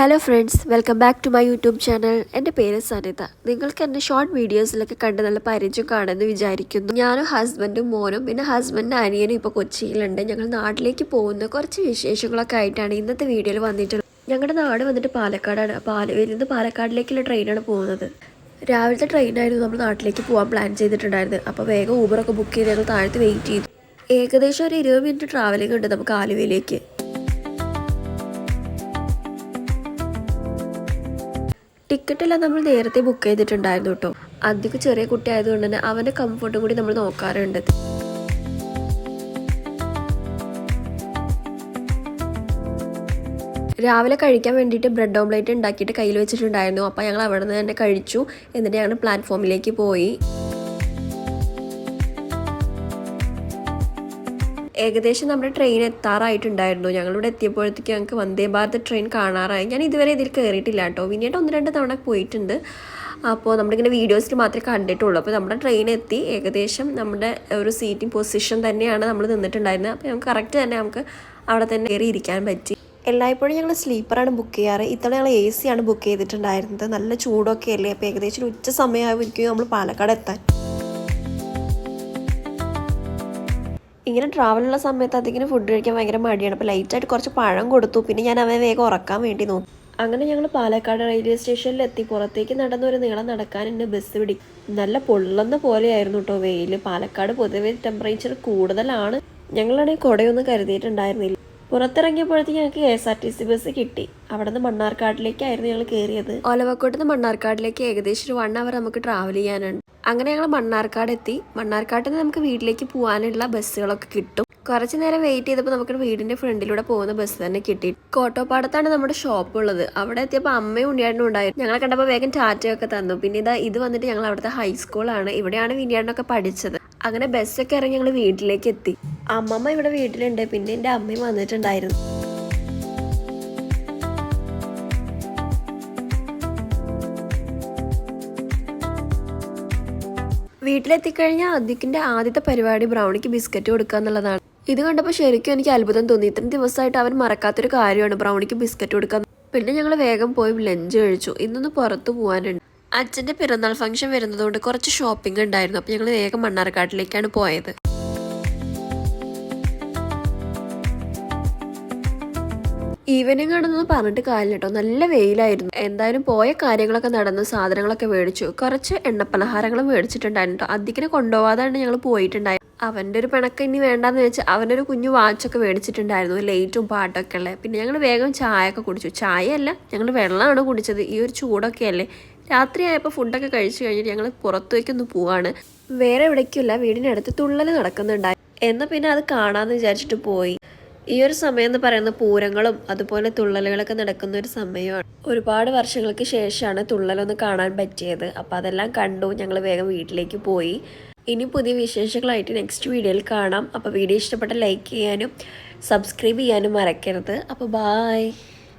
Hello friends welcome back to my YouTube channel എന്റെ പേര് സനിത നിങ്ങൾക്ക് എന്റെ ഷോർട്ട് വീഡിയോസിലൊക്കെ കണ്ട് നല്ല പരിചയം കാണുമെന്ന് വിചാരിക്കുന്നു. ഞാനും ഹസ്ബൻഡും മോനും പിന്നെ ഹസ്ബൻഡിന്റെ അനിയനും ഇപ്പോൾ കൊച്ചിയിലുണ്ട്. ഞങ്ങൾ നാട്ടിലേക്ക് പോകുന്ന കുറച്ച് വിശേഷങ്ങളൊക്കെ ആയിട്ടാണ് ഇന്നത്തെ വീഡിയോയിൽ വന്നിട്ടുള്ളത്. ഞങ്ങളുടെ നാട് വന്നിട്ട് പാലക്കാടാണ്. പാലവേലിൽ നിന്ന് പാലക്കാടിലേക്കുള്ള ട്രെയിനാണ് പോകുന്നത്. രാവിലത്തെ ട്രെയിനായിരുന്നു നമ്മൾ നാട്ടിലേക്ക് പോകാൻ പ്ലാൻ ചെയ്തിട്ടുണ്ടായിരുന്നത്. അപ്പോൾ വേഗം ഊബറൊക്കെ ബുക്ക് ചെയ്ത് ഞങ്ങൾ താഴത്ത് വെയിറ്റ് ചെയ്തു. ഏകദേശം ഒരു ഇരുപത് മിനിറ്റ് ട്രാവലിംഗ് ഉണ്ട് നമുക്ക് ആലുവയിലേക്ക്. ടിക്കറ്റ് എല്ലാം നമ്മൾ നേരത്തെ ബുക്ക് ചെയ്തിട്ടുണ്ടായിരുന്നു കേട്ടോ. അധികം ചെറിയ കുട്ടി ആയതുകൊണ്ട് തന്നെ അവന്റെ കംഫർട്ടും കൂടി നമ്മൾ നോക്കാറുണ്ട്. രാവിലെ കഴിക്കാൻ വേണ്ടിയിട്ട് ബ്രെഡ് ഓംലേറ്റ് ഉണ്ടാക്കിയിട്ട് കയ്യിൽ വെച്ചിട്ടുണ്ടായിരുന്നു. അപ്പോൾ ഞങ്ങൾ അവിടെ നിന്ന് തന്നെ കഴിച്ചു. എന്നിട്ട് ഞങ്ങൾ പ്ലാറ്റ്ഫോമിലേക്ക് പോയി. ഏകദേശം നമ്മുടെ ട്രെയിൻ എത്താറായിട്ടുണ്ടായിരുന്നു. ഞങ്ങളിവിടെ എത്തിയപ്പോഴത്തേക്ക് ഞങ്ങൾക്ക് വന്ദേ ഭാരത് ട്രെയിൻ കാണാറായി. ഞാൻ ഇതുവരെ ഇതിൽ കയറിയിട്ടില്ല കേട്ടോ. പിന്നീട് ഒന്ന് രണ്ട് തവണ പോയിട്ടുണ്ട്. അപ്പോൾ നമ്മളിങ്ങനെ വീഡിയോസിൽ മാത്രമേ കണ്ടിട്ടുള്ളൂ. അപ്പോൾ നമ്മുടെ ട്രെയിൻ എത്തി. ഏകദേശം നമ്മുടെ ഒരു സീറ്റിംഗ് പൊസിഷൻ തന്നെയാണ് നമ്മൾ നിന്നിട്ടുണ്ടായിരുന്നത്. അപ്പോൾ നമുക്ക് കറക്റ്റ് തന്നെ നമുക്ക് അവിടെ തന്നെ കയറി ഇരിക്കാൻ പറ്റി. എല്ലായ്പ്പോഴും ഞങ്ങൾ സ്ലീപ്പറാണ് ബുക്ക് ചെയ്യാറ്. ഇത്തവണ ഞങ്ങൾ എ സിയാണ് ബുക്ക് ചെയ്തിട്ടുണ്ടായിരുന്നത്. നല്ല ചൂടൊക്കെ അല്ലേ? അപ്പോൾ ഏകദേശം ഉച്ച സമയമായിരിക്കും നമ്മൾ പാലക്കാട് എത്താൻ. ഇങ്ങനെ ട്രാവലുള്ള സമയത്ത് അതിങ്ങനെ ഫുഡ് കഴിക്കാൻ ഭയങ്കര മടിയാണ്. അപ്പോൾ ലൈറ്റായിട്ട് കുറച്ച് പഴം കൊടുത്തു. പിന്നെ ഞാൻ അവനെ വേഗം ഉറക്കാൻ വേണ്ടി നോക്കി. അങ്ങനെ ഞങ്ങൾ പാലക്കാട് റെയിൽവേ സ്റ്റേഷനിൽ എത്തി. പുറത്തേക്ക് നടന്ന ഒരു നീളം നടക്കാൻ എന്നെ ബസ് പിടി. നല്ല പൊള്ളുന്ന പോലെയായിരുന്നു കേട്ടോ വെയിൽ പാലക്കാട് പൊതുവെ ടെമ്പറേച്ചർ കൂടുതലാണ്. ഞങ്ങളാണെങ്കിൽ കുടയൊന്നും കരുതിയിട്ടുണ്ടായിരുന്നില്ല. പുറത്തിറങ്ങിയപ്പോഴത്തേക്ക് ഞങ്ങൾക്ക് K S R T C bus കിട്ടി. അവിടെ നിന്ന് മണ്ണാർക്കാട്ടിലേക്കായിരുന്നു ഞങ്ങൾ കയറിയത് ഒലവക്കോട്ട് നിന്ന് മണ്ണാർക്കാടിലേക്ക് ഏകദേശം ഒരു വൺ അവർ നമുക്ക് ട്രാവൽ ചെയ്യാനുണ്ട്. അങ്ങനെ ഞങ്ങൾ മണ്ണാർക്കാട് എത്തി മണ്ണാർക്കാട്ടിൽ നിന്ന് നമുക്ക് വീട്ടിലേക്ക് പോകാനുള്ള ബസ്സുകളൊക്കെ കിട്ടും. കുറച്ച് നേരം വെയിറ്റ് ചെയ്തപ്പോൾ നമുക്ക് വീടിന്റെ ഫ്രണ്ടിലൂടെ പോകുന്ന ബസ് തന്നെ കിട്ടി. കോട്ടോപ്പാടത്താണ് നമ്മുടെ ഷോപ്പ് ഉള്ളത്. അവിടെ എത്തിയപ്പോൾ അമ്മയും ഉണ്ണിയാടനും ഉണ്ടായിരുന്നു ഞങ്ങളെ കണ്ടപ്പോൾ വേഗം ടാറ്റയൊക്കെ തന്നു. പിന്നെ ഇതാ ഇത് വന്നിട്ട് ഞങ്ങൾ അവിടുത്തെ ഹൈസ്കൂളാണ് ഇവിടെയാണ് വിനിയാടനൊക്കെ പഠിച്ചത്. അങ്ങനെ ബസ്സൊക്കെ ഇറങ്ങി ഞങ്ങൾ വീട്ടിലേക്ക് എത്തി. അമ്മമ്മ ഇവിടെ വീട്ടിലുണ്ട്. പിന്നെ എന്റെ അമ്മയും വന്നിട്ടുണ്ടായിരുന്നു. വീട്ടിലെത്തിക്കഴിഞ്ഞാൽ അദ്ദിക്കിന്റെ ആദ്യത്തെ പരിപാടി ബ്രൗണിക്ക് ബിസ്ക്കറ്റ് കൊടുക്കുക എന്നുള്ളതാണ്. ഇത് കണ്ടപ്പോൾ ശരിക്കും എനിക്ക് അത്ഭുതം തോന്നി. ഇത്രയും ദിവസമായിട്ട് അവൻ മറക്കാത്തൊരു കാര്യമാണ് ബ്രൗണിക്ക് ബിസ്ക്കറ്റ് കൊടുക്കാൻ പിന്നെ ഞങ്ങൾ വേഗം പോയി ലഞ്ച് കഴിച്ചു. ഇന്നൊന്ന് പുറത്തു പോകാനുണ്ട് അച്ഛന്റെ പിറന്നാൾ ഫംഗ്ഷൻ വരുന്നതുകൊണ്ട് കുറച്ച് ഷോപ്പിംഗ് ഉണ്ടായിരുന്നു. അപ്പോൾ ഞങ്ങൾ വേഗം മണ്ണാർക്കാട്ടിലേക്കാണ് പോയത്. ഈവനിങ് ആണെന്ന് പറഞ്ഞിട്ട് കാര്യമില്ല കേട്ടോ നല്ല വെയിലായിരുന്നു. എന്തായാലും പോയ കാര്യങ്ങളൊക്കെ നടന്നു സാധനങ്ങളൊക്കെ മേടിച്ചു. കുറച്ച് എണ്ണപ്പലഹാരങ്ങളും മേടിച്ചിട്ടുണ്ടായിരുന്നു കേട്ടോ അധികം കൊണ്ടുപോകാതാണ് ഞങ്ങൾ പോയിട്ടുണ്ടായത് അവന്റെ ഒരു പിണക്ക ഇനി വേണ്ടാന്ന് വെച്ചാൽ അവന്റെ ഒരു കുഞ്ഞു വാച്ചൊക്കെ മേടിച്ചിട്ടുണ്ടായിരുന്നു. ലൈറ്റും പാട്ടൊക്കെ ഉള്ളത് പിന്നെ ഞങ്ങൾ വേഗം ചായ ഒക്കെ കുടിച്ചു. ചായ അല്ല ഞങ്ങൾ വെള്ളമാണ് കുടിച്ചത്. ഈ ഒരു ചൂടൊക്കെ അല്ലേ? രാത്രിയായപ്പോൾ ഫുഡൊക്കെ കഴിച്ചു കഴിഞ്ഞിട്ട് ഞങ്ങൾ പുറത്തേക്കൊന്ന് പോവാണ്. വേറെ എവിടേക്കുമില്ല വീടിനടുത്ത് തുള്ളൽ നടക്കുന്നുണ്ടായി. എന്നാൽ പിന്നെ അത് കാണാമെന്ന് വിചാരിച്ചിട്ട് പോയി. ഈ ഒരു സമയം എന്ന് പറയുന്നത് പൂരങ്ങളും അതുപോലെ തുള്ളലുകളൊക്കെ നടക്കുന്ന ഒരു സമയമാണ്. ഒരുപാട് വർഷങ്ങൾക്ക് ശേഷമാണ് തുള്ളലൊന്ന് കാണാൻ പറ്റിയത്. അപ്പോൾ അതെല്ലാം കണ്ടു ഞങ്ങൾ വേഗം വീട്ടിലേക്ക് പോയി. ഇനി പുതിയ വിശേഷങ്ങളായിട്ട് നെക്സ്റ്റ് വീഡിയോയിൽ കാണാം. അപ്പോൾ വീഡിയോ ഇഷ്ടപ്പെട്ട ലൈക്ക് ചെയ്യാനും സബ്സ്ക്രൈബ് ചെയ്യാനും മറക്കരുത്. അപ്പോൾ ബായ്